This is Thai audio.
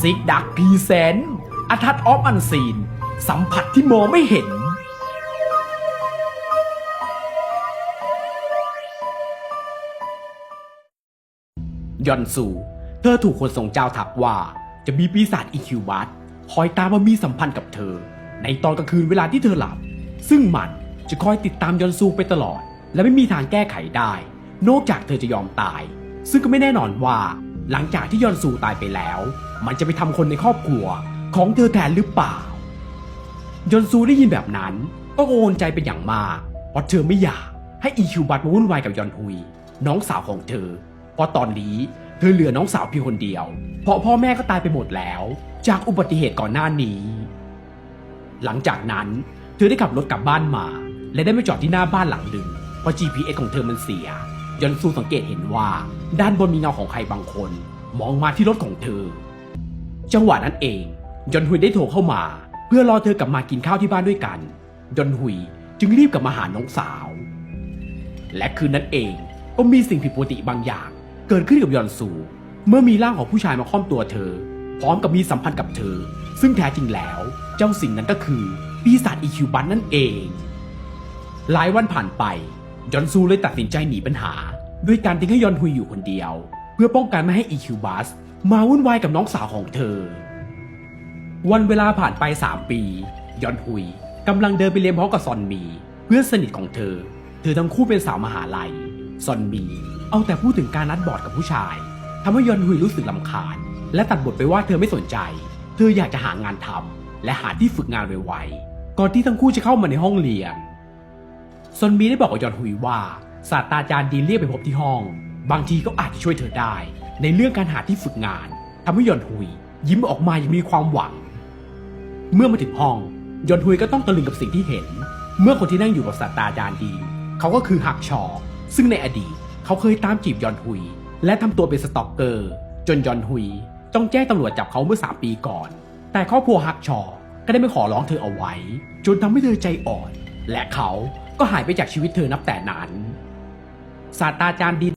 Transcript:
ซิกดักพีเซนอัทัดออฟอันซีน สัมผัสที่มองไม่เห็น ยอนซู เธอถูกคนทรงเจ้าทักว่า จะมีปีศาจอีคิวบัสคอยตามมามีสัมพันธ์กับเธอ ในตอนกลางคืนเวลาที่เธอหลับ ซึ่งมันจะคอยติดตามยอนซูไปตลอด และไม่มีทางแก้ไขได้ นอกจากเธอจะยอมตาย ซึ่งก็ไม่แน่นอนว่า หลังจากที่ยอนซูตายไปแล้ว มันจะไปทำคนในครอบครัวของเธอแทนหรือเปล่า ยอนซูได้ยินแบบนั้น ก็กังวลใจเป็นอย่างมากเพราะเธอไม่อยากให้อีคิวบัตมาวุ่นวายกับยอนฮุย น้องสาวของเธอ เพราะตอนนี้เธอเหลือน้องสาวเพียงคนเดียว เพราะพ่อแม่ก็ตายไปหมดแล้ว จากอุบัติเหตุก่อนหน้านี้ หลังจากนั้นเธอได้ขับรถกลับบ้านมา และได้มาจอดที่หน้าบ้านหลังหนึ่งเพราะ GPS ของเธอมันเสีย ยอนซูสังเกตเห็นว่าด้านบนมีเงาของใครบางคน มองมาที่รถของเธอ จังหวะนั้นเองยอนฮุยได้โทรเข้ามา เพื่อรอเธอกลับมากินข้าวที่บ้านด้วยกันยอนฮุยจึงรีบกลับมาหาน้องสาว และคืนนั้นเองก็มีสิ่งผิดปกติบางอย่าง เกิดขึ้นกับยอนซู เมื่อมีร่างของผู้ชายมาค่อมตัวเธอ พร้อมกับมีสัมพันธ์กับเธอ ซึ่งแท้จริงแล้ว เจ้าสิ่งนั้นก็คือปีศาจอีคิวบันนั่นเอง หลายวันผ่านไปยอนซูเลยตัดสินใจหนีปัญหา ด้วยการทิ้งให้ยอนฮุยอยู่คนเดียว เพื่อป้องกันไม่ให้อีคิวบัสมาวุ่นวายกับน้องสาวของเธอ วันเวลาผ่านไป 3 ปี ยอนฮุยกำลังเดินไปเรียนพร้อมกับซอนมี เพื่อนสนิทของเธอ เธอทั้งคู่เป็นสาวมหาลัย ซอนมี เอาแต่พูดถึงการนัดบอร์ดกับผู้ชายทำให้ยอนฮุยรู้สึกลำคาญ และตัดบทไปว่าเธอไม่สนใจ เธออยากจะหางานทำและหาที่ฝึกงานไวๆก่อนที่ทั้งคู่จะเข้ามาในห้องเรียนซอนมีได้บอกกับยอนฮุยว่า ศาสตราจารย์ดีเรียกไปพบที่ห้อง บางทีก็อาจจะช่วยเธอได้ ในเรื่องการหาที่ฝึกงานทำให้ยอนฮุย ยิ้มออกมาอย่างมีความหวัง เมื่อมาถึงห้องยอนฮุยก็ต้องตะลึงกับสิ่งที่เห็น เมื่อคนที่นั่งอยู่กับศาสตราจารย์ดี เขาก็คือฮักชอ ซึ่งในอดีตเขาเคยตามจีบยอนฮุย และทำตัวเป็นสตอกเกอร์ จนยอนฮุยต้องแจ้งตำรวจจับเขาเมื่อ3ปีก่อน แต่ครอบครัวฮักชอ ก็ได้ไม่ขอร้องเธอเอาไว้ จนทำให้เธอใจอ่อน และเขาก็หายไปจากชีวิตเธอนับแต่นั้น ศาสตราจารย์ดีน